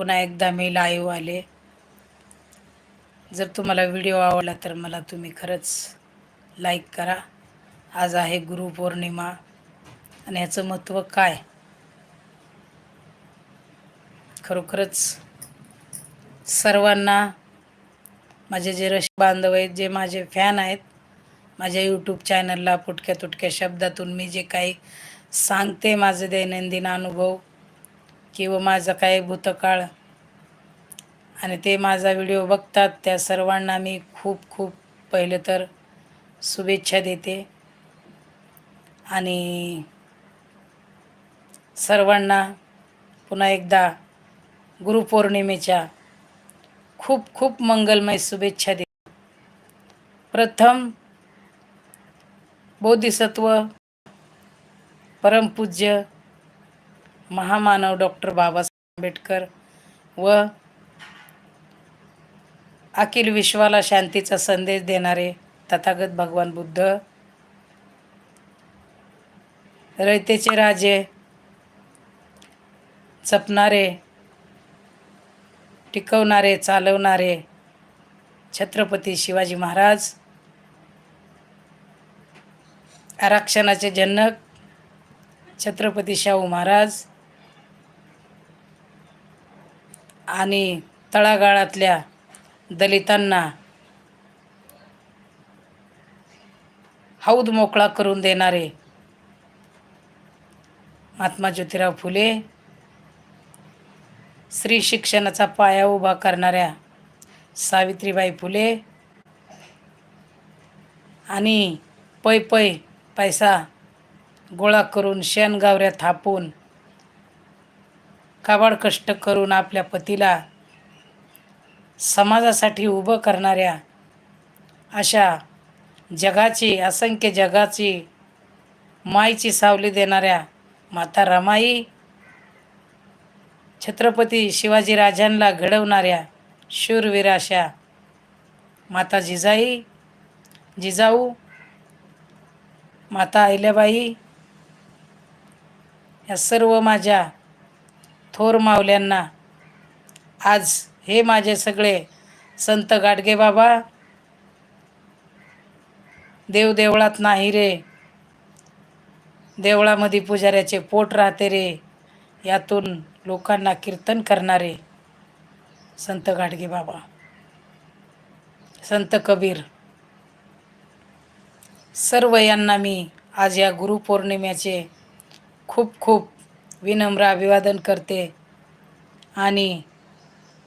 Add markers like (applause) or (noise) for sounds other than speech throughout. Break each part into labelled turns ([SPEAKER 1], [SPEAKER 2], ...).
[SPEAKER 1] पुन्हा एकदा मी लाईव्ह आले. जर तुम्हाला व्हिडिओ आवडला तर मला तुम्ही खरंच लाईक करा. आज आहे गुरुपौर्णिमा आणि ह्याचं महत्त्व काय? खरोखरच सर्वांना माझे जे रश बांधव आहेत जे माझे फॅन आहेत माझ्या यूट्यूब चॅनलला फुटक्या तुटक्या शब्दातून मी जे काही सांगते माझे दैनंदिन अनुभव किंवा माझं काय भूतकाळ. आणि ते माझा व्हिडिओ बघतात त्या सर्वांना मी खूप खूप पहिले तर शुभेच्छा देते. आणि सर्वांना पुन्हा एकदा गुरुपौर्णिमेच्या खूप खूप मंगलमय शुभेच्छा दे प्रथम बोधिसत्व परमपूज्य महामानव डॉक्टर बाबासाहेब आंबेडकर व अखिल विश्वाला शांतीचा संदेश देणारे तथागत भगवान बुद्ध रयतेचे राजे जपणारे टिकवणारे चालवणारे छत्रपती शिवाजी महाराज आरक्षणाचे जनक छत्रपती शाहू महाराज आणि तळागाळातल्या दलितांना हौद मोकळा करून देणारे महात्मा ज्योतिराव फुले स्त्री शिक्षणाचा पाया उभा करणाऱ्या सावित्रीबाई फुले आणि पै पै पैसा गोळा करून शेणगावऱ्या थापून काबाड कष्ट करून आपल्या पतीला समाजासाठी उभं करणाऱ्या अशा जगाची असंख्य जगाची माईची सावली देणाऱ्या माता रमाई छत्रपती शिवाजी राजांना घडवणाऱ्या शूरवीराशा माता जिजाई जिजाऊ माता अहिल्याबाई या सर्व माझ्या थोर मावल्यांना आज हे माझे सगळे संत गाडगे बाबा देवदेवळात नाही रे देवळामध्ये पुजाऱ्याचे पोट राहते रे यातून लोकांना कीर्तन करणारे संत गाडगे बाबा संत कबीर. सर्व यांना मी आज या गुरुपौर्णिमेचे खूप खूप विनम्र अभिवादन करते. आणि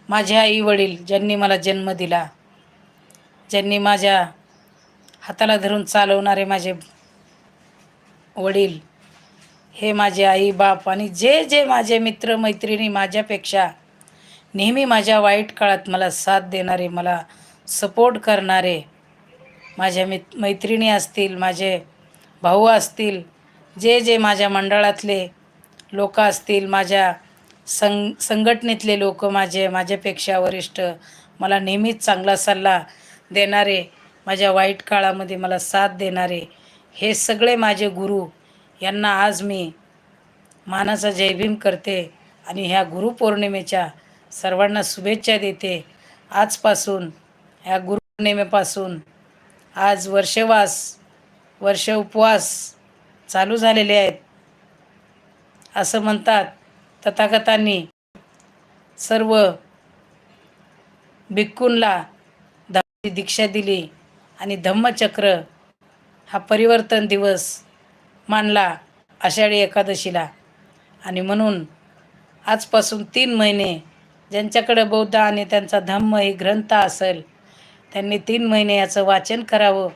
[SPEAKER 1] माझे आई वडील ज्यांनी मला जन्म दिला ज्यांनी माझ्या हाताला धरून चालवणारे माझे वडील हे माझे आई बाप आणि जे जे माझे मित्र मैत्रिणी माझ्यापेक्षा नेहमी माझ्या वाईट काळात मला साथ देणारे मला सपोर्ट करणारे माझ्या मित मैत्रिणी असतील माझे भाऊ असतील जे जे माझ्या मंडळातले लोक असतील माझ्या संग संघटनेतले लोक माझे माझ्यापेक्षा वरिष्ठ मला नेहमीच चांगला सल्ला देणारे माझ्या वाईट काळामध्ये मला साथ देणारे हे सगळे माझे गुरु यांना आज मी मानाचा जयभीम करते आणि ह्या गुरुपौर्णिमेच्या सर्वांना शुभेच्छा देते. आजपासून ह्या गुरुपौर्णिमेपासून आज वर्षवास वर्ष उपवास चालू झालेले आहेत. असं म्हणतात. तथागतांनी सर्व भिक्कूंला धम्माची दीक्षा दिली आणि धम्मचक्र हा परिवर्तन दिवस मानला आषाढी एकादशीला. आणि म्हणून आजपासून तीन महिने ज्यांच्याकडे बौद्ध आणि त्यांचा धम्म ही ग्रंथ असेल त्यांनी तीन महिने याचं वाचन करावं.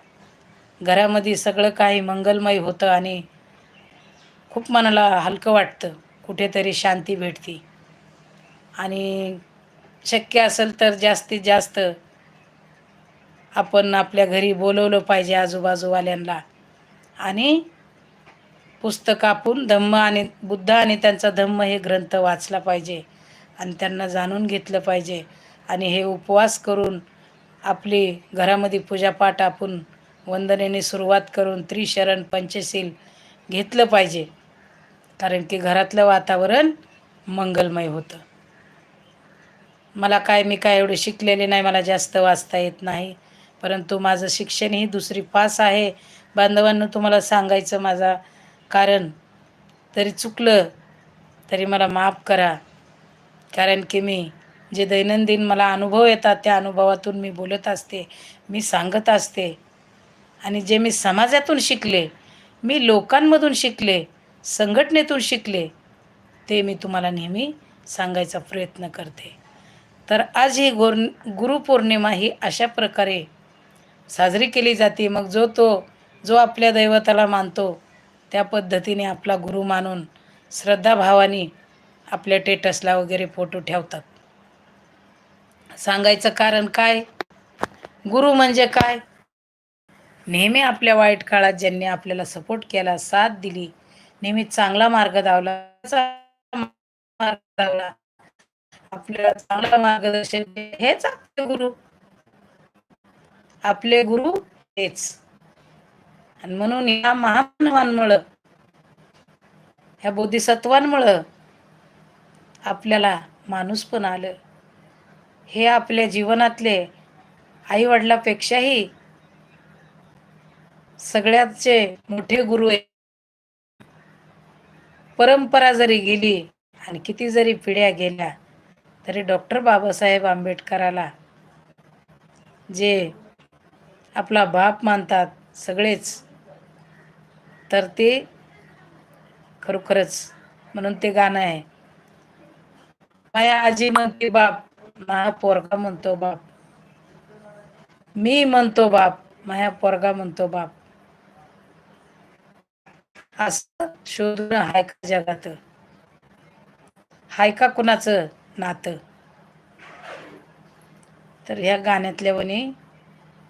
[SPEAKER 1] घरामध्ये सगळं काही मंगलमय होतं आणि खूप मनाला हलकं वाटतं. कुठेतरी शांती भेटते. आणि शक्य असेल तर जास्तीत जास्त आपण आपल्या घरी बोलवलं पाहिजे आजूबाजूवाल्यांना. आणि पुस्तक आपण धम्म आणि बुद्ध आणि त्यांचा धम्म हे ग्रंथ वाचला पाहिजे. आणि त्यांना जाणून घेतलं पाहिजे. आणि हे उपवास करून आपली घरामध्ये पूजापाठ आपण वंदनेने सुरुवात करून त्रिशरण पंचशील घेतलं पाहिजे. कारण की घरातलं वातावरण मंगलमय होतं. मला काय मी काय एवढे शिकलेले नाही मला जास्त वाचता येत नाही. परंतु माझं शिक्षण ही दुसरी पास आहे. बांधवांना तुम्हाला सांगायचं माझा कारण तरी चुकलं तरी मला माफ करा. कारण की मी जे दैनंदिन मला अनुभव येतात त्या अनुभवातून मी बोलत असते मी सांगत असते. आणि जे मी समाजातून शिकले मी लोकांमधून शिकले संघटनेतून शिकले ते मी तुम्हाला नेहमी सांगायचा प्रयत्न करते. तर आज ही गोर गुरुपौर्णिमा ही अशा प्रकारे साजरी केली जाते. मग जो तो जो आपल्या दैवताला मानतो त्या पद्धतीने आपला गुरु मानून श्रद्धाभावाने आपल्या टेटसला वगैरे फोटो ठेवतात. सांगायचं कारण काय? गुरु म्हणजे काय? नेहमी आपल्या वाईट काळात ज्यांनी आपल्याला सपोर्ट केला साथ दिली नेहमी चांगला मार्ग दावला मार्ग धावला? आपल्याला चांगलं मार्गदर्शन हेच आपले गुरु. आपले गुरु हेच. आणि म्हणून या महामानवांमुळं ह्या बोधिसत्वांमुळं आपल्याला माणूस पण आलं. हे आपल्या जीवनातले आई वडिलापेक्षाही सगळ्याचे मोठे गुरु आहे परंपरा जरी गेली आणि किती जरी पिढ्या गेल्या तरी डॉक्टर बाबासाहेब आंबेडकराला जे आपला बाप मानतात सगळेच तर ते खरोखरच म्हणून ते गाणं आहे. माया आजी म्हणते बाप माया पोरगा म्हणतो बाप. मी म्हणतो बाप माया पोरगा म्हणतो बाप. असं शोधून हाय का जगात? हाय का कुणाचं नातं? तर ह्या गाण्यातल्या वनी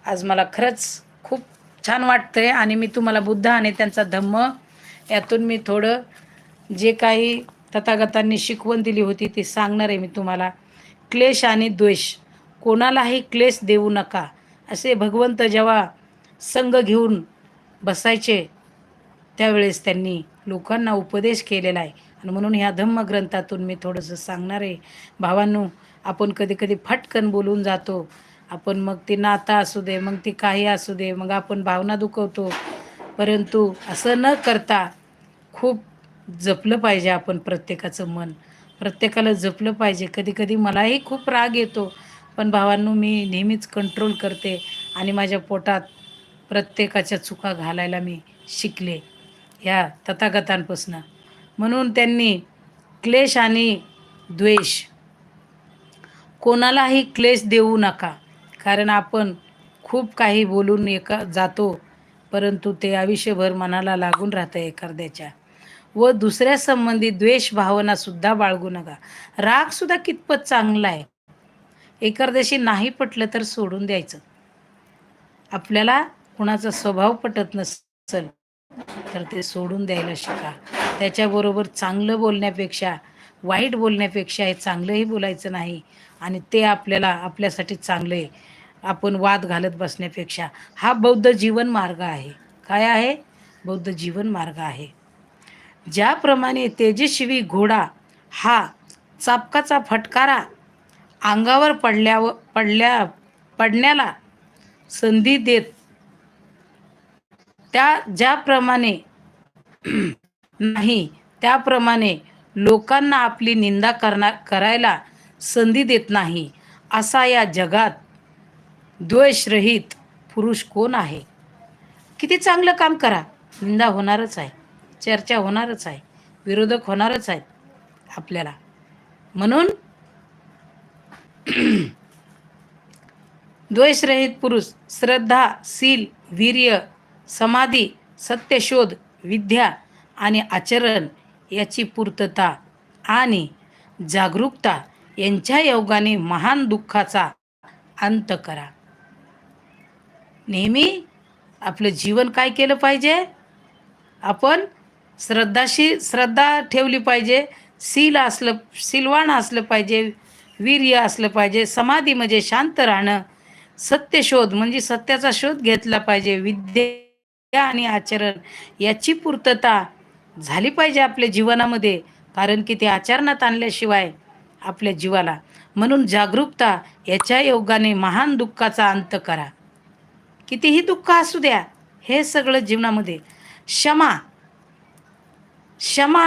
[SPEAKER 1] आज मला खरंच खूप छान वाटतंय आणि मी तुम्हाला बुद्ध आणि त्यांचा धम्म यातून मी थोडं जे काही तथागतांनी शिकवण दिली होती ती सांगणार आहे मी तुम्हाला. क्लेश आणि द्वेष. कोणालाही क्लेश देऊ नका. असे भगवंत जेव्हा संघ घेऊन बसायचे त्यावेळेस त्यांनी लोकांना उपदेश केलेला आहे. आणि म्हणून ह्या धम्मग्रंथातून मी थोडंसं सांगणार आहे. भावांनो आपण कधी कधी फटकन बोलून जातो. आपण मग ती नाता असू दे मग ती काही असू दे मग आपण भावना दुखवतो. परंतु असं न करता खूप जपलं पाहिजे आपण प्रत्येकाचं मन. प्रत्येकाला जपलं पाहिजे. कधी कधी मलाही खूप राग येतो. पण भावांनो मी नेहमीच कंट्रोल करते आणि माझ्या पोटात प्रत्येकाच्या चुका घालायला मी शिकले. ह्या तथागतांपासून. म्हणून त्यांनी क्लेश आणि द्वेष कोणालाही क्लेश देऊ नका. कारण आपण खूप काही बोलून एका जातो परंतु ते आयुष्यभर मनाला लागून राहतं एखाद्याच्या. व दुसऱ्या संबंधी द्वेष भावनासुद्धा बाळगू नका. रागसुद्धा कितपत चांगला आहे? एखाद्याशी नाही पटलं तर सोडून द्यायचं. आपल्याला कुणाचा स्वभाव पटत नसेल तर ते सोडून द्यायला शिका. त्याच्याबरोबर चांगलं बोलण्यापेक्षा वाईट बोलण्यापेक्षा हे चांगलंही बोलायचं नाही आणि ते आपल्याला आपल्यासाठी चांगलं आहे. आपण वाद घालत बसण्यापेक्षा. हा बौद्ध जीवन मार्ग आहे. काय आहे? बौद्ध जीवन मार्ग आहे. ज्याप्रमाणे तेजस्वी घोडा हा चापकाचा फटकारा अंगावर पडल्यावर पडल्या पडण्याला संधी देत त्या ज्याप्रमाणे नाही त्याप्रमाणे लोकांना आपली निंदा करणार करायला संधी देत नाही असा या जगात द्वेषरहित पुरुष कोण आहे? किती चांगलं काम करा. निंदा होणारच आहे चर्चा होणारच आहे विरोधक होणारच आहेत आपल्याला. म्हणून (clears throat) द्वेषरहित पुरुष श्रद्धा शील वीर्य समाधी सत्यशोध विद्या आणि आचरण याची पूर्तता आणि जागरूकता यांच्या योगाने महान दुःखाचा अंत करा. नेहमी आपलं जीवन काय केलं पाहिजे? आपण श्रद्धाशी श्रद्धा ठेवली पाहिजे. सील असलं सिलवाण असलं पाहिजे. वीर्य असलं पाहिजे. समाधी म्हणजे शांत राहणं. सत्यशोध म्हणजे सत्याचा शोध घेतला पाहिजे. विद्या आणि आचरण याची पूर्तता झाली पाहिजे आपल्या जीवनामध्ये कारण की ते आचरणात आणल्याशिवाय आपल्या जीवाला. म्हणून जागरूकता याच्या योगाने महान दुःखाचा अंत करा. कितीही दुःख असू द्या हे सगळं जीवनामध्ये क्षमा क्षमा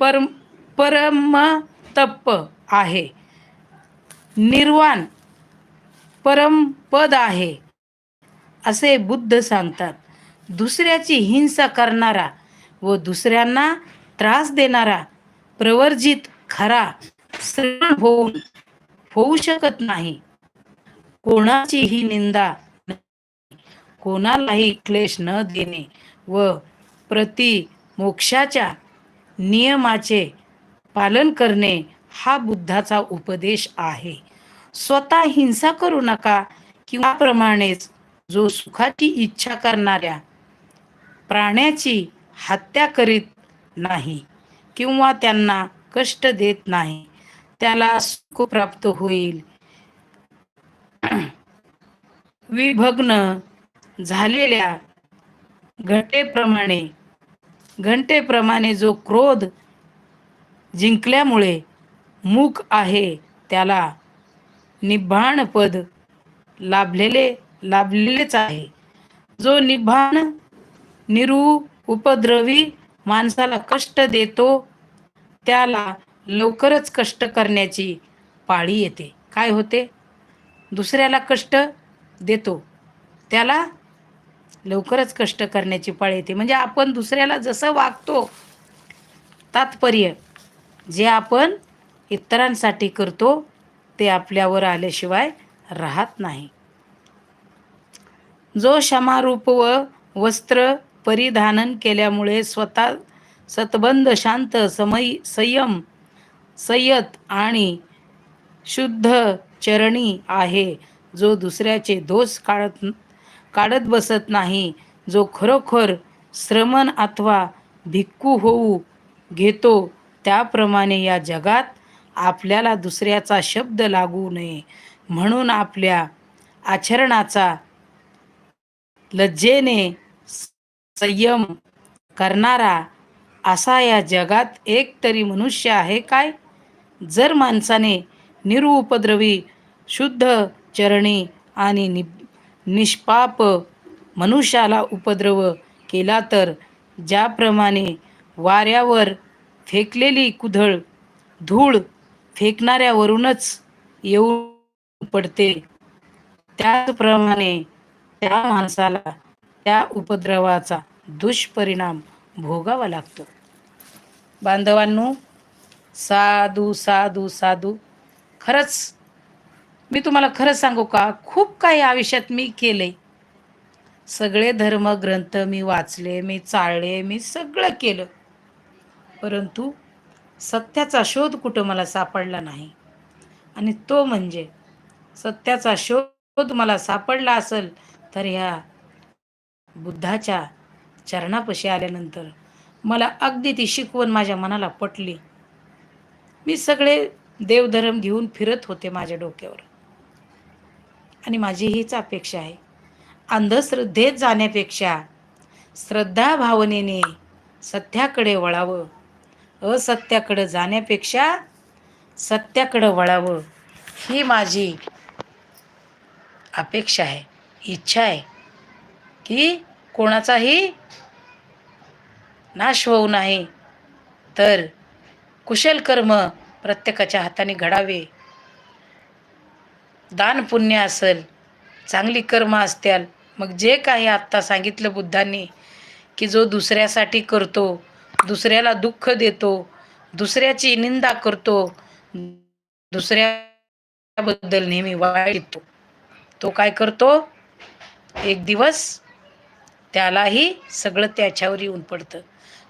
[SPEAKER 1] परम परम तप आहे. निर्वाण परमपद आहे असे बुद्ध सांगतात. दुसऱ्याची हिंसा करणारा व दुसऱ्यांना त्रास देणारा प्रवर्जित खरा श्रवण होऊन होऊ शकत नाही. कोणाचीही निंदा कोणालाही क्लेश न देणे व प्रति मोक्षाच्या नियमाचे पालन करणे हा बुद्धाचा उपदेश आहे. स्वतः हिंसा करू नका किंवा प्रमाणेच जो सुखाची इच्छा करणाऱ्या प्राण्याची हत्या करीत नाही किंवा त्यांना कष्ट देत नाही त्याला सुख प्राप्त होईल. (clears throat) विभग्न झालेल्या घंटेप्रमाणे घंटेप्रमाणे जो क्रोध जिंकल्यामुळे मूक आहे त्याला निभाण पद लाभलेले लाभलेलेच आहे. जो निभाण निरू उपद्रवी माणसाला कष्ट देतो त्याला लवकरच कष्ट करण्याची पाळी येते. काय होते? दुसऱ्याला कष्ट देतो त्याला लवकरच कष्ट करण्याची पाळी येते. म्हणजे आपण दुसऱ्याला जसं वागतो तात्पर्य जे आपण इतरांसाठी करतो ते आपल्यावर आल्याशिवाय राहत नाही. जो क्षमारूप व वस्त्र परिधानन केल्यामुळे स्वतः सतबंद शांत समय संयम संयत आणि शुद्ध चरणी आहे जो दुसऱ्याचे दोष काढत काढत बसत नाही जो खरोखर श्रमण अथवा भिक्खू होऊ घेतो त्याप्रमाणे या जगात आपल्याला दुसऱ्याचा शब्द लागू नये. म्हणून आपल्या आचरणाचा लज्जेने संयम करणारा असा या जगात एक तरी मनुष्य आहे काय? जर माणसाने निरुपद्रवी शुद्ध चरणी आणि नि निष्पाप मनुष्याला उपद्रव केला तर ज्याप्रमाणे वाऱ्यावर फेकलेली कुधळ धूळ फेकणाऱ्यावरूनच येऊन पडते. त्याचप्रमाणे त्या माणसाला त्या उपद्रवाचा दुष्परिणाम भोगावा लागतो. बांधवांनो साधू साधू साधू खरंच मी तुम्हाला खरं सांगू का? खूप काही आयुष्यात मी केले. सगळे धर्मग्रंथ मी वाचले मी चाळले मी सगळं केलं. परंतु सत्याचा शोध कुठं मला सापडला नाही. आणि तो म्हणजे सत्याचा शोध मला सापडला असेल तर ह्या बुद्धाच्या चरणापाशी आल्यानंतर मला अगदी ती शिकवण माझ्या मनाला पटली. मी सगळे देवधर्म घेऊन फिरत होते माझ्या डोक्यावर. आणि माझी हीच अपेक्षा आहे. अंधश्रद्धेत जाण्यापेक्षा श्रद्धा भावनेने सत्याकडे वळावं. असत्याकडं जाण्यापेक्षा सत्याकडं वळावं ही माझी अपेक्षा आहे इच्छा आहे की कोणाचाही नाश होऊ नाही. तर कुशल कर्म प्रत्येकाच्या हाताने घडावे. दान पुण्य असेल चांगली कर्म असत्याल मग जे काही आत्ता सांगितलं बुद्धांनी की जो दुसऱ्यासाठी करतो दुसऱ्याला दुःख देतो दुसऱ्याची निंदा करतो दुसऱ्याबद्दल नेहमी वाईट येतो तो काय करतो? एक दिवस त्यालाही सगळं त्याच्यावर येऊन पडतं.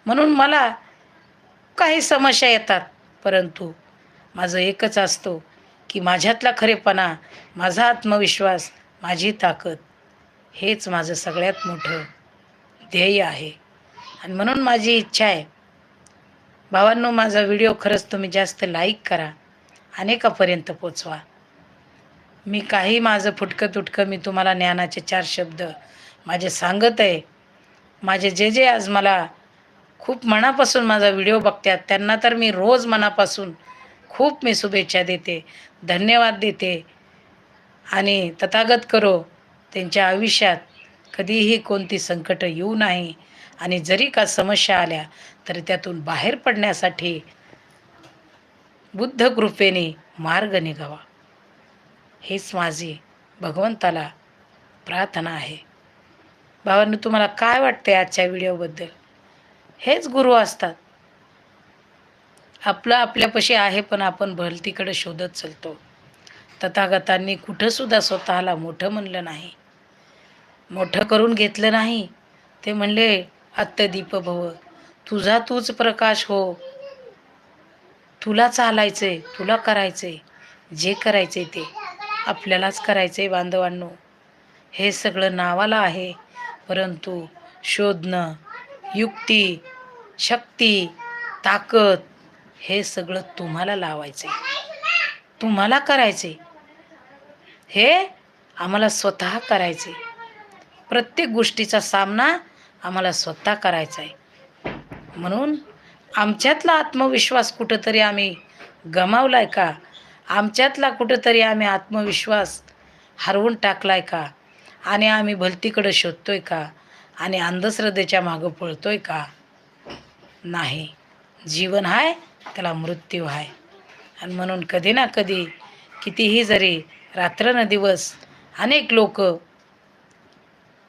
[SPEAKER 1] म्हणून मला काही समस्या येतात परंतु माझं एकच असतो की माझ्यातला खरेपणा माझा आत्मविश्वास माझी ताकद हेच माझं सगळ्यात मोठं ध्येय आहे. आणि म्हणून माझी इच्छा आहे. भावांनो माझा व्हिडिओ खरंच तुम्ही जास्त लाईक करा अनेकापर्यंत पोचवा. मी काही माझं फुटकं तुटकं मी तुम्हाला ज्ञानाचे चार शब्द माझे सांगत आहे. माझे जे जे आज मला खूप मनापासून माझा व्हिडिओ बघतात त्यांना तर मी रोज मनापासून खूप मी शुभेच्छा देते धन्यवाद देते. आणि तथागत करो त्यांच्या आयुष्यात कधीही कोणती संकटं येऊ नाही. आणि जरी का समस्या आल्या तरी त्यातून बाहेर पडण्यासाठी बुद्ध कृपेने मार्ग निघावा. हेच माझी भगवंताला प्रार्थना आहे. भावांनो तुम्हाला काय वाटते आजच्या व्हिडिओबद्दल? हेच गुरु असतात. आपलं आपल्यापाशी आहे पण आपण भलतीकडे शोधत चालतो. तथागतांनी कुठंसुद्धा स्वतःला मोठं म्हणलं नाही. मोठं करून घेतलं नाही. ते म्हणले अत्तदीप भव. तुझा तूच प्रकाश हो. तुला चालायचंय तुला करायचंय जे करायचंय ते. आपल्यालाच करायचंय बांधवांनो. हे सगळं नावाला आहे. परंतु शोधणं युक्ती शक्ती ताकद हे सगळं तुम्हाला लावायचं तुम्हाला करायचे हे आम्हाला स्वतः करायचे प्रत्येक गोष्टीचा सामना आम्हाला स्वतः करायचा आहे म्हणून आमच्यातला आत्मविश्वास कुठंतरी आम्ही गमावलाय का? आमच्यातला कुठंतरी आम्ही आत्मविश्वास हरवून टाकलाय का? आणि आम्ही भलतीकडं शोधतोय का? आणि अंधश्रद्धेच्या मागं पळतोय का? नाही. जीवन आहे त्याला मृत्यू आहे आणि म्हणून कधी ना कधी कितीही जरी रात्र न दिवस अनेक लोक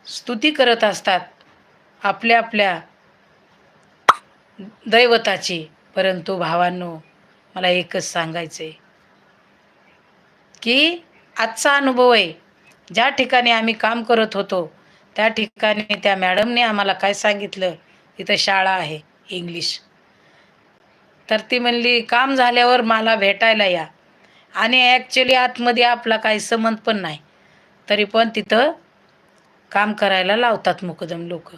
[SPEAKER 1] स्तुती करत असतात आपल्या आपल्या दैवताची. परंतु भावांनो मला एकच सांगायचं आहे की आजचा अनुभव आहे ज्या ठिकाणी आम्ही काम करत होतो त्या ठिकाणी त्या मॅडमने आम्हाला काय सांगितलं? तिथं शाळा आहे इंग्लिश. तर ती म्हणली काम झाल्यावर मला भेटायला या. आणि ॲक्च्युली आतमध्ये आपला काही संबंध पण नाही. तरी पण तिथं काम करायला लावतात मुकदम लोक.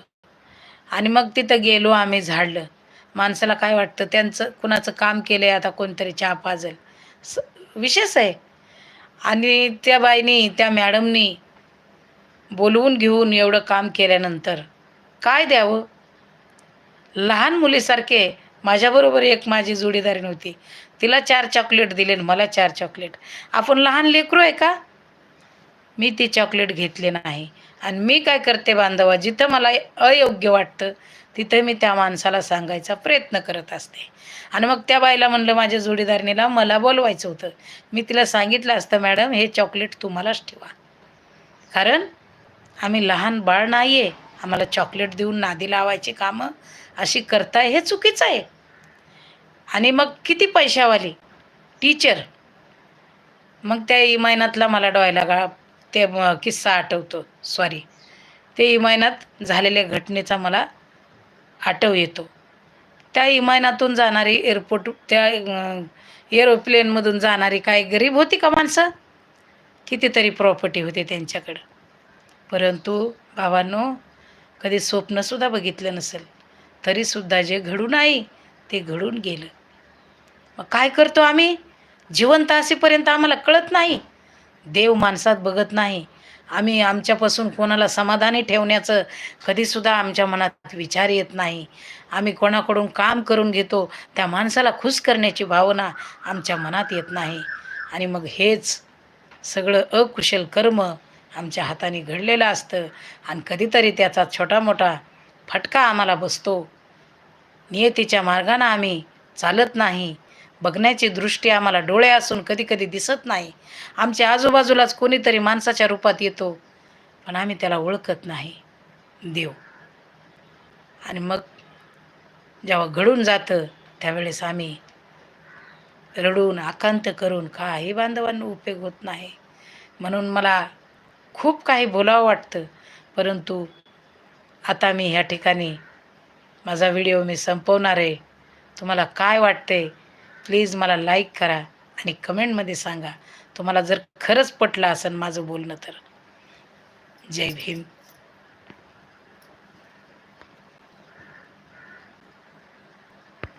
[SPEAKER 1] आणि मग तिथं गेलो आम्ही झाडलं. माणसाला काय वाटतं? त्यांचं कुणाचं काम केलं आहे आता कोणतरी चहा पाजल स विशेष आहे. आणि त्या बाईनी त्या मॅडमनी बोलवून घेऊन एवढं काम केल्यानंतर काय द्यावं? लहान मुलीसारखे माझ्याबरोबर एक माझी जोडीदारी नव्हती तिला चार चॉकलेट दिले मला चार चॉकलेट. आपण लहान लेकरू आहे का? मी ती चॉकलेट घेतले नाही. आणि मी काय करते बांधवा जिथं मला अयोग्य वाटतं तिथं मी त्या माणसाला सांगायचा प्रयत्न करत असते. आणि मग त्या बाईला म्हणलं माझ्या जोडीदारणीला मला बोलवायचं होतं. मी तिला सांगितलं असतं मॅडम हे चॉकलेट तुम्हालाच ठेवा. कारण आम्ही लहान बाळ नाही आहे आम्हाला चॉकलेट देऊन नादी लावायची कामं अशी करताय हे चुकीचं आहे. आणि मग किती पैशावाली? टीचर. मग त्या इमायनातला मला डोळ्याला गा ते किस्सा आठवतो. सॉरी ते इमायनात झालेल्या घटनेचा मला आठव येतो. त्या इमायनातून जाणारी एअरपोर्ट त्या एरोप्लेनमधून जाणारी काय गरीब होती का माणसं? कितीतरी प्रॉपर्टी होते त्यांच्याकडं. परंतु भावांनो कधी स्वप्नसुद्धा बघितलं नसेल तरीसुद्धा जे घडून आहे ते घडून गेलं. मग काय करतो आम्ही? जिवंत असेपर्यंत आम्हाला कळत नाही. देव माणसात बघत नाही. आम्ही आमच्यापासून कोणाला समाधानी ठेवण्याचं कधीसुद्धा आमच्या मनात विचार येत नाही. आम्ही कोणाकडून काम करून घेतो त्या माणसाला खुश करण्याची भावना आमच्या मनात येत नाही. आणि मग हेच सगळं अकुशल कर्म आमच्या हाताने घडलेलं असतं आणि कधीतरी त्याचा छोटा मोठा फटका आम्हाला बसतो. नियतीच्या मार्गानं आम्ही चालत नाही. बघण्याची दृष्टी आम्हाला डोळे असून कधी कधी दिसत नाही. आमच्या आजूबाजूलाच कोणीतरी माणसाच्या रूपात येतो पण आम्ही त्याला ओळखत नाही. देव. आणि मग जेव्हा घडून जातं त्यावेळेस आम्ही रडून आकांत करून काही बांधवांना उपयोग होत नाही. म्हणून मला खूप काही बोलावं वाटतं परंतु आता मी ह्या ठिकाणी माझा व्हिडिओ मी संपवणार आहे. तुम्हाला काय वाटते प्लीज मला लाईक करा आणि कमेंटमध्ये सांगा. तुम्हाला जर खरंच पटलं असेल माझं बोलणं तर. जय भीम.